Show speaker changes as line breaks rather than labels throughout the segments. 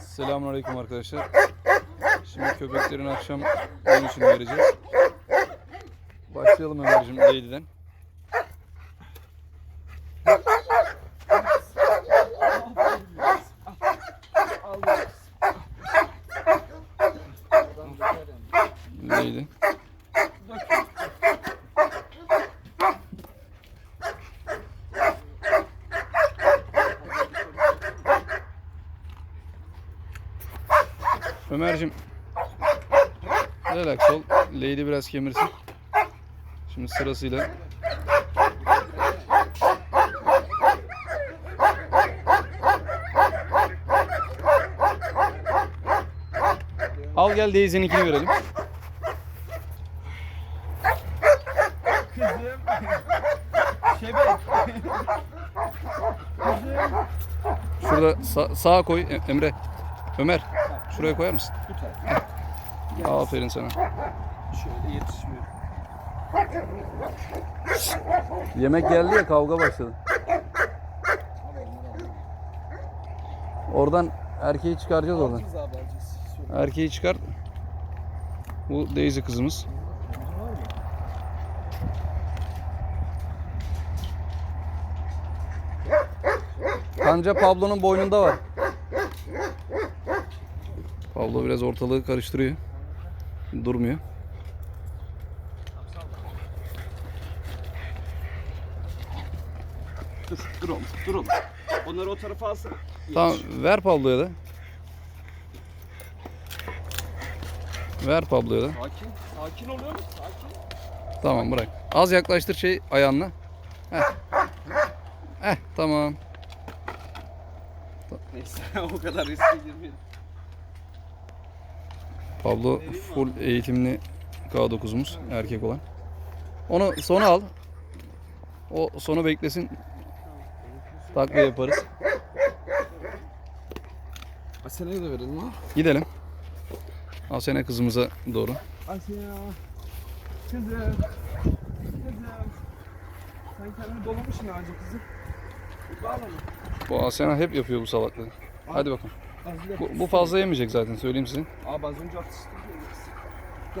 Selamünaleyküm arkadaşlar. Şimdi köpeklerin akşam oyun için vereceğiz. Başlayalım Ömer'cim Lady'den. Lady. Ömer'cim relax ol. Lady biraz kemirsin. Şimdi sırasıyla Al gel Daisy'ninkini verelim.
Kızım. Şebek. Kızım.
Şurada sa- sağa koy Emre. Ömer. Şuraya koyar mısın?
Bu tarafa.
Aferin sana.
Şöyle yetişmiyor.
Yemek geldi ya kavga başladı. Oradan erkeği çıkaracağız oradan. Erkeği çıkar. Bu Daisy kızımız. Kanca Pablo'nun boynunda var. Pablo biraz ortalığı karıştırıyor. Durmuyor.
Dur, dur oğlum, dur oğlum. Onları o tarafa alsana.
Tamam ver Pablo'ya da. Ver Pablo'ya da.
Sakin, sakin oluyor musun? Sakin.
Tamam bırak. Az yaklaştır şey ayağınla. Heh. Heh tamam.
Neyse, o kadar riske girmeyelim.
Pablo full eğitimli K9'umuz erkek olan. Onu sona al. O sonu beklesin. Takviye yaparız.
Asena'yı da verelim ha.
Gidelim. Asena kızımıza doğru.
Asena. Kızım. Kızım. Sen kendini dolamışsın ağaca kızım. Bağla mı?
Bu Asena hep yapıyor bu salaklığı. Hadi bakalım. Bu, bu fazla yemeyecek zaten söyleyeyim size.
Abi az önce atıştın.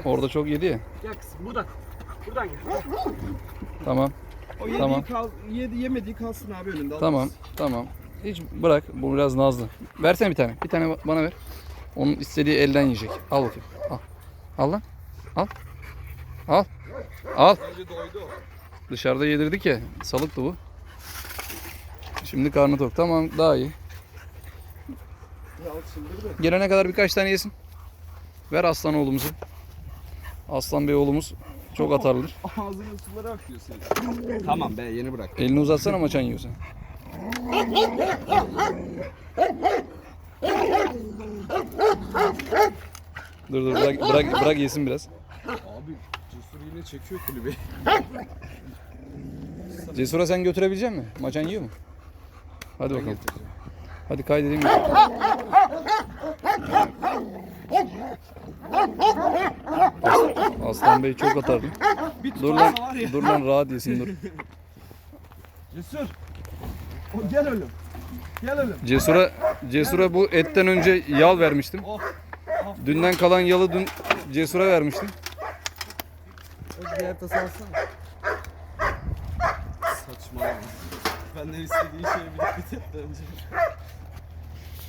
Orada çok yedi ya.
Gel kızım buradan. Buradan gel.
Tamam.
O yediği
Tamam.
kal, yedi, yemediği kalsın abi önünde.
Tamam.
almaz.
Tamam. Hiç bırak. Bu biraz nazlı. Versene bir tane. Bir tane ba- bana ver. Onun istediği elden yiyecek. Al bakayım. Al. Al lan. Al. Al. Al. Dışarıda yedirdik ya. Salıktı bu. Şimdi karnı tok. Tamam daha iyi. Gelene kadar birkaç tane yesin. Ver aslan oğlumuzu. Aslan bey oğlumuz çok atarlıdır.
Ağzının suları akıyor senin. tamam be yeni bırak.
Elini uzatsana maçan yiyorsa. Dur dur bırak, bırak, bırak yesin biraz.
Abi Cesur yine çekiyor kulübeyi.
Cesur'a sen götürebilecek misin? Maçan yiyor mu? Hadi bakalım. Hadi kaydedeyim. Aslan Bey çok atarlı.
Bir
Dur lan, dur lan rahat yesin dur.
Cesur. O, gel oğlum. Gel oğlum.
Cesur'a Cesur'a bu etten önce yal vermiştim.
Oh.
Dünden kalan yalı dün Cesur'a vermiştim.
O diğer tası alsana. Saçmalama. Benden istediği şeyi bilip bitirdi önce.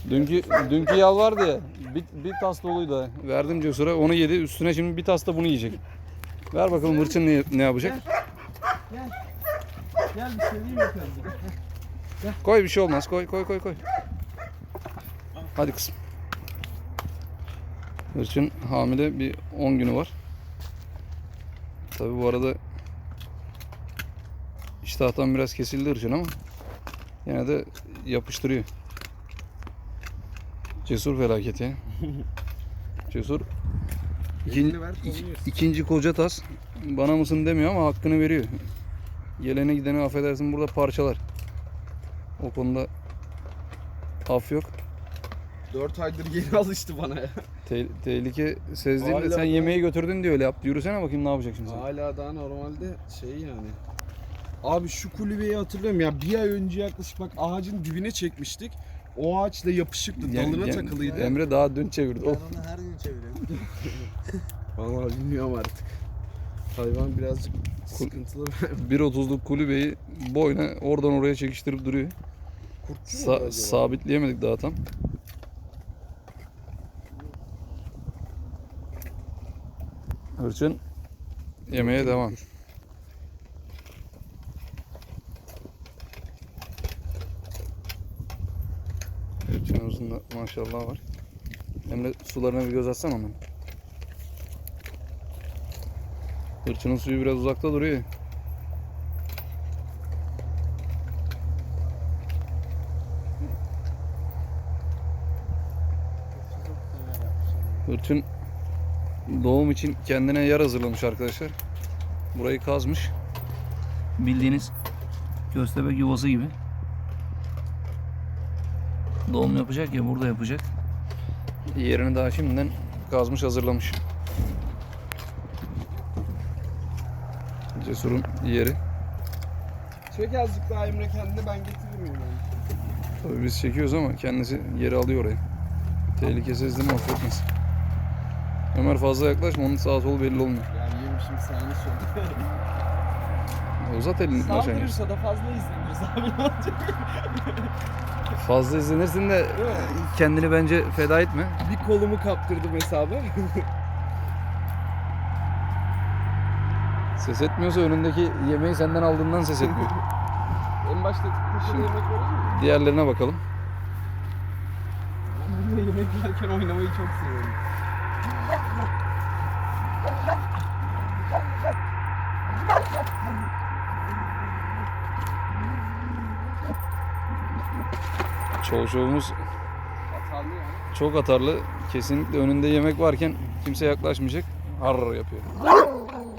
Dünkü dünkü yal vardı ya. Bir, bir tas doluydu. Verdim Cesur'a onu yedi. Üstüne şimdi bir tas da bunu yiyecek. Ver bakalım hırçın ne, ne yapacak?
Gel. Gel bir şey diyeyim bakalım.
Koy bir şey olmaz. Koy koy koy koy. Hadi kızım. Hırçın hamile bir 10 günü var. Tabi bu arada iştahtan biraz kesildi hırçın ama yine de yapıştırıyor. Cesur felaket ya. Cesur ikin,
Elini ver,
ik-
kolunu yesin.
ikinci koca tas bana mısın demiyor ama hakkını veriyor. Gelene gideni affedersin burada parçalar. O konuda af yok.
4 aydır yeni alıştı bana ya.
Te- tehlike sezdiğinde sen
da-
yemeği götürdün diyor öyle yap. Yürüsene bakayım ne yapacak şimdi sen.
Hala daha normalde şey yani. Abi şu kulübeyi hatırlıyorum ya bir ay önce yaklaşık bak ağacın dibine çekmiştik. O ağaç da yapışıktı. Dalına
gel-
takılıydı.
Emre daha dün çevirdi.
Ben onu her gün çeviriyorum.
Vallahi bilmiyorum artık. Hayvan birazcık sıkıntılı.
1.30'luk kulübeyi boyuna oradan oraya çekiştirip duruyor.
Kurtçu
Sa- sabitleyemedik daha tam. Hırçın yemeğe devam. Hırçınımızın da maşallah var. Emre sularına bir göz atsana onun. Hırçının suyu biraz uzakta duruyor. Hırçın doğum için kendine yer hazırlamış arkadaşlar. Burayı kazmış. Bildiğiniz köstebek yuvası gibi. Doğum yapacak ya burada yapacak. Yerini daha şimdiden kazmış hazırlamış. Cesur'un yeri.
Çek azıcık daha Emre kendine ben getiririm yemeği.
Tabii biz çekiyoruz ama kendisi yeri alıyor oraya. Tehlike sezdi mi affetmez. Ömer fazla yaklaşma onun sağ sol belli olmuyor.
Yani yemişim sağını solunu.
Uzat elini maşallah.
Saldırırsa da fazla izleniriz abi ne olacak?
Fazla izlenirsin de
Değil mi?
kendini bence feda etme.
Bir kolumu kaptırdım hesabı.
Ses etmiyorsa önündeki yemeği senden aldığından ses etmiyor.
en başta
Şimdi-
yemek verir mi?
Diğerlerine bakalım.
Ben de yemek yerken oynamayı çok seviyorum. Yani.
çok atarlı. Kesinlikle önünde yemek varken kimse yaklaşmayacak. Har yapıyor.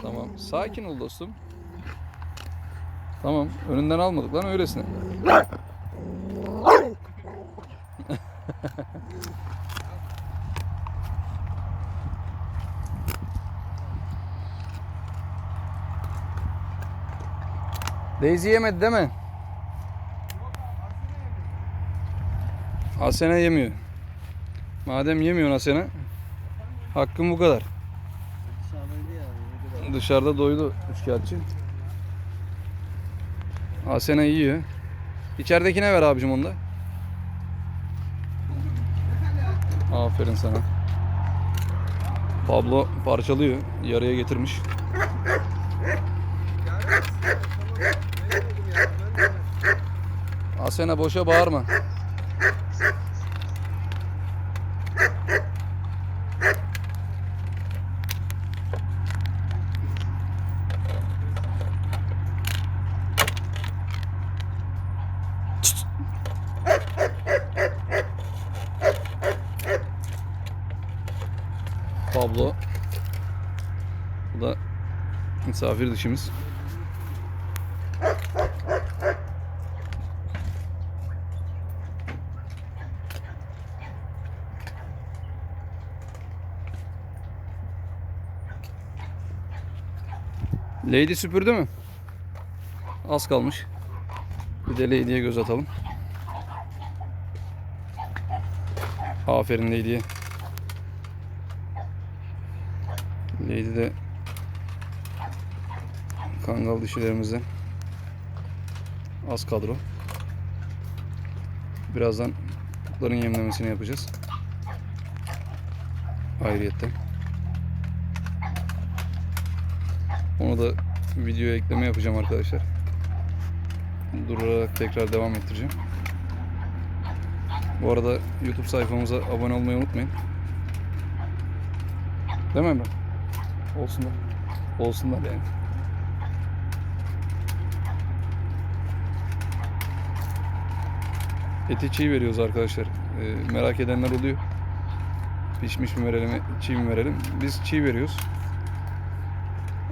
Tamam. Sakin ol dostum. Tamam. Önünden almadık lan öylesine. Daisy yemedi değil mi? Asena yemiyor. Madem yemiyorsun Asena, hakkın bu
kadar.
Dışarıda doydu üçkağıtçı. Asena yiyor. İçeridekine ver abicim onu da. Aferin sana. Pablo parçalıyor. Yarıya getirmiş. Asena boşa bağırma. Pablo. Bu da misafir dişimiz. Lady süpürdü mü? Az kalmış. Bir de Lady'ye göz atalım. Aferin Lady'ye. Lady de Kangal dişilerimizden az kadro. Birazdan kurtların yemlemesini yapacağız. Ayrıyetten. Onu da videoya ekleme yapacağım arkadaşlar. Durarak tekrar devam ettireceğim. Bu arada YouTube sayfamıza abone olmayı unutmayın. Değil mi Emre? Olsunlar. Olsunlar yani. Eti çiğ veriyoruz arkadaşlar. Ee, merak edenler oluyor. Pişmiş mi verelim, çiğ mi verelim? Biz çiğ veriyoruz.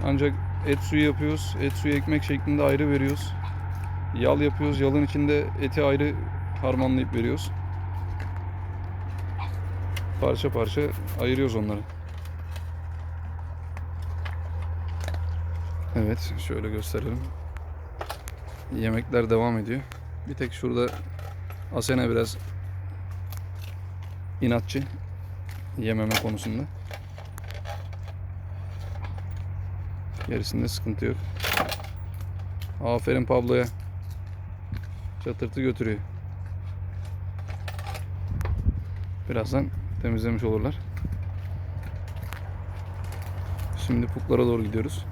Ancak et suyu yapıyoruz. Et suyu ekmek şeklinde ayrı veriyoruz. Yal yapıyoruz. Yalın içinde eti ayrı harmanlayıp veriyoruz. Parça parça ayırıyoruz onları. Evet, şöyle gösterelim. Yemekler devam ediyor. Bir tek şurada Asena biraz inatçı yememe konusunda. Gerisinde sıkıntı yok. Aferin Pablo'ya. Çatırtı götürüyor. Birazdan temizlemiş olurlar. Şimdi puklara doğru gidiyoruz.